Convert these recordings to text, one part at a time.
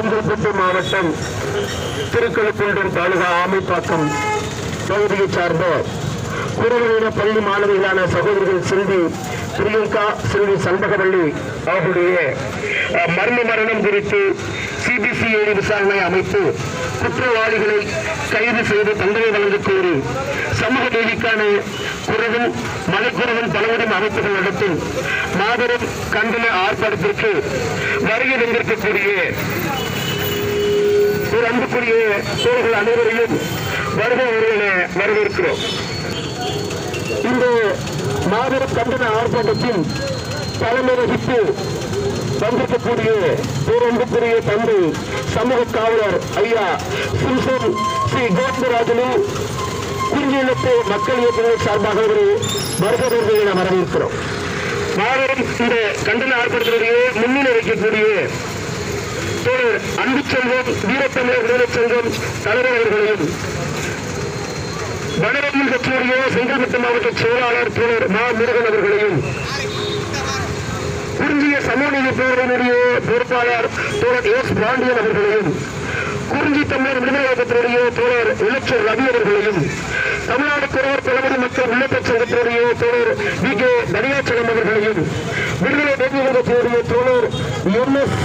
செங்கல்பட்டு மாவட்டம் திருக்கழுக்குன்றம் தாலுகா ஆமைப்பாக்கம் பகுதியைச் சார்ந்த குரவரின பள்ளி மாணவிகளான சகோதரிகள் செல்வி பிரியங்கா செல்வி சண்பகவள்ளி அவர்களுடைய மர்ம மரணம் குறித்து சிபிசிஐடி விசாரணை அமைத்து குற்றவாளிகளை கைது செய்து தண்டனை வழங்க கோரி சமூக நீதிக்கான குரவன் மலைக்குறவன் பலவரும் அமைப்புகள் நடத்தும் மாபெரும் கண்டன ஆர்ப்பாட்டத்திற்கு வருகை தந்திருக்கக்கூடிய ஒரு அன்புக்குரிய தோழர்கள் அனைவரையும் வருக வருவன வரவேற்கிறோம். இந்த மாபெரும் கண்டன ஆர்ப்பாட்டத்தில் தலைமை வகித்து வந்திருக்கக்கூடிய பேரன்புக்குரிய தந்தை சமூக காவலர் ஐயா சிம்சன் ஸ்ரீ கோவிந்தராஜனு குறிஞ்சியிலத்து மக்கள் இயக்கங்கள் சார்பாக ஒரு வருகிறவர்களை நாம் வரவேற்கிறோம். மாபெரும் இந்த கண்டன ஆர்ப்பாட்டத்திலேயே முன்னிலை வைக்கக்கூடிய தோழர் அன்பு செல்வம் வீரத்தமிழர் விடுதலைச் சங்கம் தலைவர் அவர்களையும். வனரமில் கட்சியுடைய செங்கல்பட்டு மாவட்ட செயலாளர் திரு மா. முருகன் அவர்களையும். குறிஞ்சிய சமூக பேரவையினுடைய பொறுப்பாளர் தோழர் எஸ் பாண்டியன் அவர்களையும். குறிஞ்சி தமிழர் விடுதலை இயக்கத்தினுடைய தோழர் இலச்சர் ரவி அவர்களையும். தமிழ்நாடு குறவர் பழமொழி மக்கள் உள்ளிட்ட சங்கத்தினுடைய தோழர் வி. கே. தனியாச்சலம் அவர்களையும். விடுதலை தேசிய கட்சியுடைய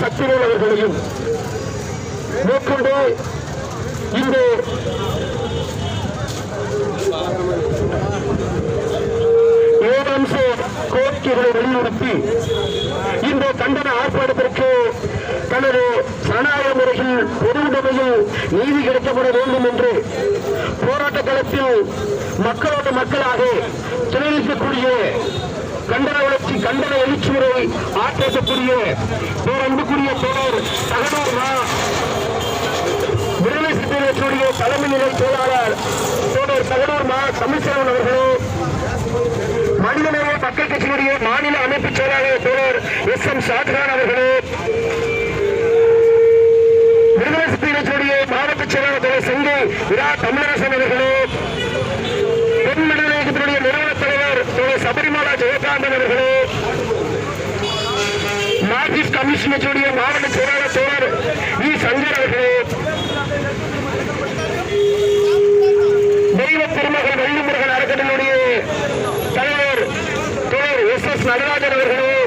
தோழர் அவர்களையும் மேற்கொண்டு இந்த கோரிக்கைகளை வலியுறுத்தி இந்த கண்டன ஆர்ப்பாட்டத்திற்கு தனது சனாய முறையில் பொதுவுடைமையில் நீதி கிடைக்கப்பட வேண்டும் என்று போராட்ட களத்தில் மக்களோடு மக்களாக துணைநிற்கக்கூடிய கண்டன வளர்ச்சி கண்டன எழுச்சி எழுச்சியுரை ஆற்றக்கூடிய பேரன்புக்குரிய தோழர் தகனூர் ரா விடுதலை சிறுத்தைகளுடைய தலைமை நிலை செயலாளர் தோழர் தகனூர் மா. தமிழ்ச்செல்வன் அவர்களே. மனிதநேய மக்கள் கட்சியினுடைய மாநில அமைப்பு செயலாளர் தோழர் எஸ் எம் ஷாஜகான் அவர்களே. விடுதலை சிறுத்தைகளுடைய மாவட்ட செயலாளர் தோழர் செங்கை விரா தமிழரசன் அவர்களே. பெண் மனிதநேயத்தினுடைய இயக்கத்தினுடைய நிறுவன சபரிமலா ஜெயகாந்தன் அவர்களே. மார்க்சிஸ்ட் கம்யூனிஸ்டுடைய மாவட்ட செயலாளர் தோழர் வி. சங்கர் அவர்களே. தெய்வ பெருமகள் வள்ளிமுருகன் அறக்கட்டளையுடைய தலைவர் தோழர் எஸ். எஸ். நடராஜன் அவர்களே.